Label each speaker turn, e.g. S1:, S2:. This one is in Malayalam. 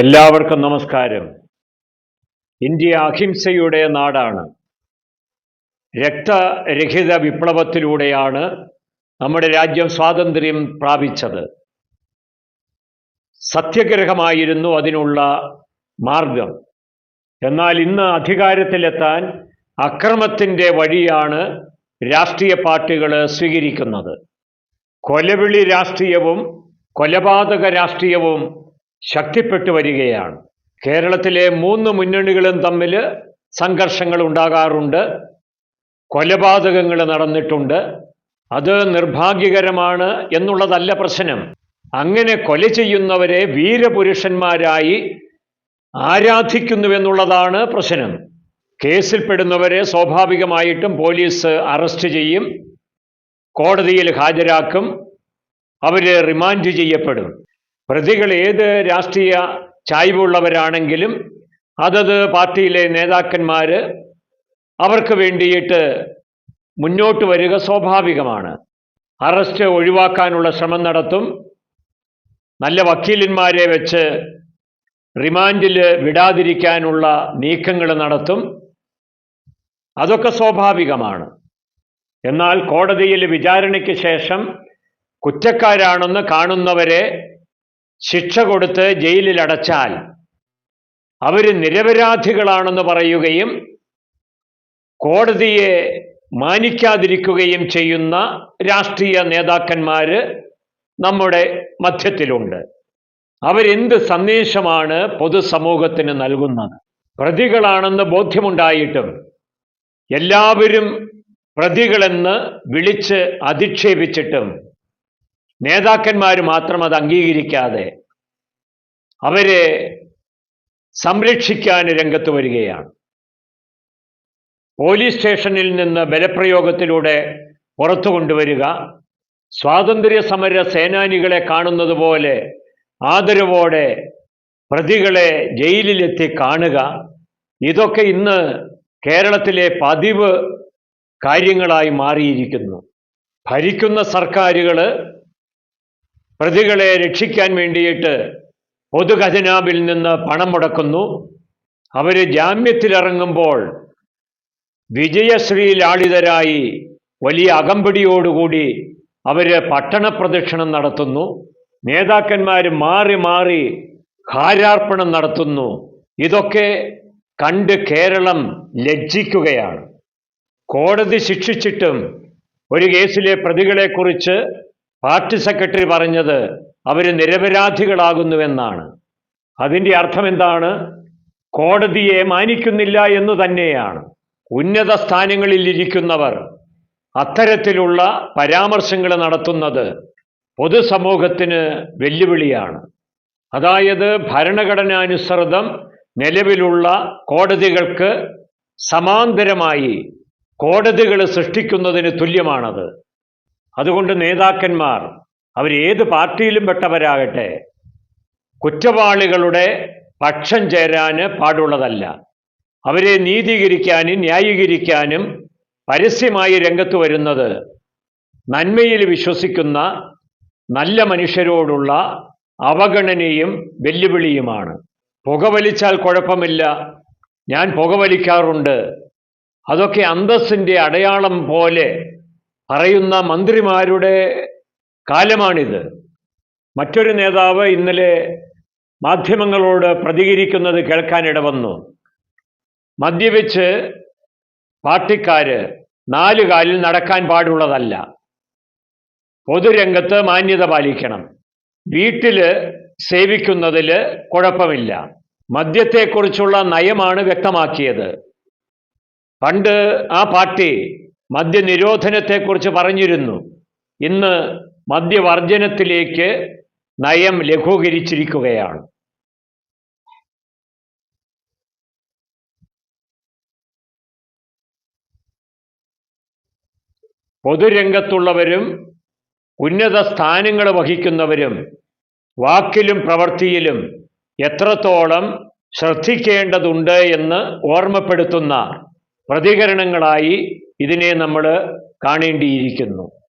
S1: എല്ലാവർക്കും നമസ്കാരം. ഇന്ത്യ അഹിംസയുടെ നാടാണ്. രക്തരഹിത വിപ്ലവത്തിലൂടെയാണ് നമ്മുടെ രാജ്യം സ്വാതന്ത്ര്യം പ്രാപിച്ചത്. സത്യഗ്രഹമായിരുന്നു അതിനുള്ള മാർഗം. എന്നാൽ ഇന്ന് അധികാരത്തിലെത്താൻ അക്രമത്തിന്റെ വഴിയാണ് രാഷ്ട്രീയ പാർട്ടികൾ സ്വീകരിക്കുന്നത്. കൊലവിളി രാഷ്ട്രീയവും കൊലപാതക രാഷ്ട്രീയവും ശക്തിപ്പെട്ടു വരികയാണ്. കേരളത്തിലെ മൂന്ന് മുന്നണികളും തമ്മിൽ സംഘർഷങ്ങൾ ഉണ്ടാകാറുണ്ട്. കൊലപാതകങ്ങൾ നടന്നിട്ടുണ്ട്. അത് നിർഭാഗ്യകരമാണ് എന്നുള്ളതല്ല പ്രശ്നം. അങ്ങനെ കൊല ചെയ്യുന്നവരെ വീരപുരുഷന്മാരായി ആരാധിക്കുന്നുവെന്നുള്ളതാണ് പ്രശ്നം. കേസിൽപ്പെടുന്നവരെ സ്വാഭാവികമായിട്ടും പോലീസ് അറസ്റ്റ് ചെയ്യും. കോടതിയിൽ ഹാജരാക്കും. അവർ റിമാൻഡ് ചെയ്യപ്പെടും. പ്രതികൾ ഏത് രാഷ്ട്രീയ ചായ്വുള്ളവരാണെങ്കിലും അതത് പാർട്ടിയിലെ നേതാക്കന്മാർ അവർക്ക് വേണ്ടിയിട്ട് മുന്നോട്ട് വരിക സ്വാഭാവികമാണ്. അറസ്റ്റ് ഒഴിവാക്കാനുള്ള ശ്രമം നടത്തും. നല്ല വക്കീലന്മാരെ വെച്ച് റിമാൻഡിൽ വിടാതിരിക്കാനുള്ള നീക്കങ്ങൾ നടത്തും. അതൊക്കെ സ്വാഭാവികമാണ്. എന്നാൽ കോടതിയിൽ വിചാരണയ്ക്ക് ശേഷം കുറ്റക്കാരാണെന്ന് കാണുന്നവരെ ശിക്ഷ കൊടുത്ത് ജയിലിലടച്ചാൽ അവർ നിരപരാധികളാണെന്ന് പറയുകയും കോടതിയെ മാനിക്കാതിരിക്കുകയും ചെയ്യുന്ന രാഷ്ട്രീയ നേതാക്കന്മാർ നമ്മുടെ മധ്യത്തിലുണ്ട്. അവരെന്ത് സന്ദേശമാണ് പൊതുസമൂഹത്തിന് നൽകുന്നത്? പ്രതികളാണെന്ന് ബോധ്യമുണ്ടായിട്ടും എല്ലാവരും പ്രതികളെന്ന് വിളിച്ച് അധിക്ഷേപിച്ചിട്ടും നേതാക്കന്മാർ മാത്രം അത് അംഗീകരിക്കാതെ അവരെ സംരക്ഷിക്കാൻ രംഗത്ത് വരികയാണ്. പോലീസ് സ്റ്റേഷനിൽ നിന്ന് ബലപ്രയോഗത്തിലൂടെ പുറത്തു കൊണ്ടുവരിക സ്വാതന്ത്ര്യ സമര സേനാനികളെ കാണുന്നത് പോലെ ആദരവോടെ പ്രതികളെ ജയിലിലെത്തി കാണുക. ഇതൊക്കെ ഇന്ന് കേരളത്തിലെ പതിവ് കാര്യങ്ങളായി മാറിയിരിക്കുന്നു. ഭരിക്കുന്ന സർക്കാരുകൾ പ്രതികളെ രക്ഷിക്കാൻ വേണ്ടിയിട്ട് പൊതുഖജനാവിൽ നിന്ന് പണം മുടക്കുന്നു. അവർ ജാമ്യത്തിലിറങ്ങുമ്പോൾ വിജയശ്രീ ലാളിതരായി വലിയ അകമ്പടിയോടുകൂടി അവർ പട്ടണപ്രദക്ഷിണം നടത്തുന്നു. നേതാക്കന്മാർ മാറി മാറി ഹാരാർപ്പണം നടത്തുന്നു. ഇതൊക്കെ കണ്ട് കേരളം ലജ്ജിക്കുകയാണ്. കോടതി ശിക്ഷിച്ചിട്ടും ഒരു കേസിലെ പ്രതികളെക്കുറിച്ച് പാർട്ടി സെക്രട്ടറി പറഞ്ഞത് അവർ നിരപരാധികളാകുന്നുവെന്നാണ്. അതിന്റെ അർത്ഥം എന്താണ്? കോടതിയെ മാനിക്കുന്നില്ല എന്ന് തന്നെയാണ്. ഉന്നത സ്ഥാനങ്ങളിൽ ഇരിക്കുന്നവർ അത്തരത്തിലുള്ള പരാമർശങ്ങൾ നടത്തുന്നത് പൊതുസമൂഹത്തിന് വെല്ലുവിളിയാണ്. അതായത് ഭരണഘടനാനുസൃതം നിലവിലുള്ള കോടതികൾക്ക് സമാന്തരമായി കോടതികൾ സൃഷ്ടിക്കുന്നതിന് തുല്യമാണത്. അതുകൊണ്ട് നേതാക്കന്മാർ അവരേത് പാർട്ടിയിലും പെട്ടവരാകട്ടെ. കുറ്റവാളികളുടെ പക്ഷം ചേരാൻ പാടുള്ളതല്ല. അവരെ നീതീകരിക്കാനും ന്യായീകരിക്കാനും പരസ്യമായി രംഗത്ത് വരുന്നത് നന്മയിൽ വിശ്വസിക്കുന്ന നല്ല മനുഷ്യരോടുള്ള അവഗണനയും വെല്ലുവിളിയുമാണ്. പുകവലിച്ചാൽ കുഴപ്പമില്ല. ഞാൻ പുകവലിക്കാറുണ്ട്. അതൊക്കെ അന്തസ്സിന്റെ അടയാളം പോലെ പറയുന്ന മന്ത്രിമാരുടെ കാലമാണിത്. മറ്റൊരു നേതാവ് ഇന്നലെ മാധ്യമങ്ങളോട് പ്രതികരിക്കുന്നത് കേൾക്കാനിട വന്നു. മദ്യപിച്ച് പാർട്ടിക്കാര് നാല് കാലിൽ നടക്കാൻ പാടുള്ളതല്ല. പൊതുരംഗത്ത് മാന്യത പാലിക്കണം. വീട്ടിൽ സേവിക്കുന്നതിൽ കുഴപ്പമില്ല. മദ്യത്തെക്കുറിച്ചുള്ള നയമാണ് വ്യക്തമാക്കിയത്. പണ്ട് ആ പാർട്ടി മദ്യനിരോധനത്തെക്കുറിച്ച് പറഞ്ഞിരുന്നു. ഇന്ന് മദ്യവർജനത്തിലേക്ക് നയം ലഘൂകരിച്ചിരിക്കുകയാണ്. പൊതുരംഗത്തുള്ളവരും ഉന്നത സ്ഥാനങ്ങൾ വഹിക്കുന്നവരും വാക്കിലും പ്രവൃത്തിയിലും എത്രത്തോളം ശ്രദ്ധിക്കേണ്ടതുണ്ട് എന്ന് ഓർമ്മപ്പെടുത്തുന്ന പ്രതികരണങ്ങളായി ഇതിനെ നമ്മൾ കാണേണ്ടിയിരിക്കുന്നു.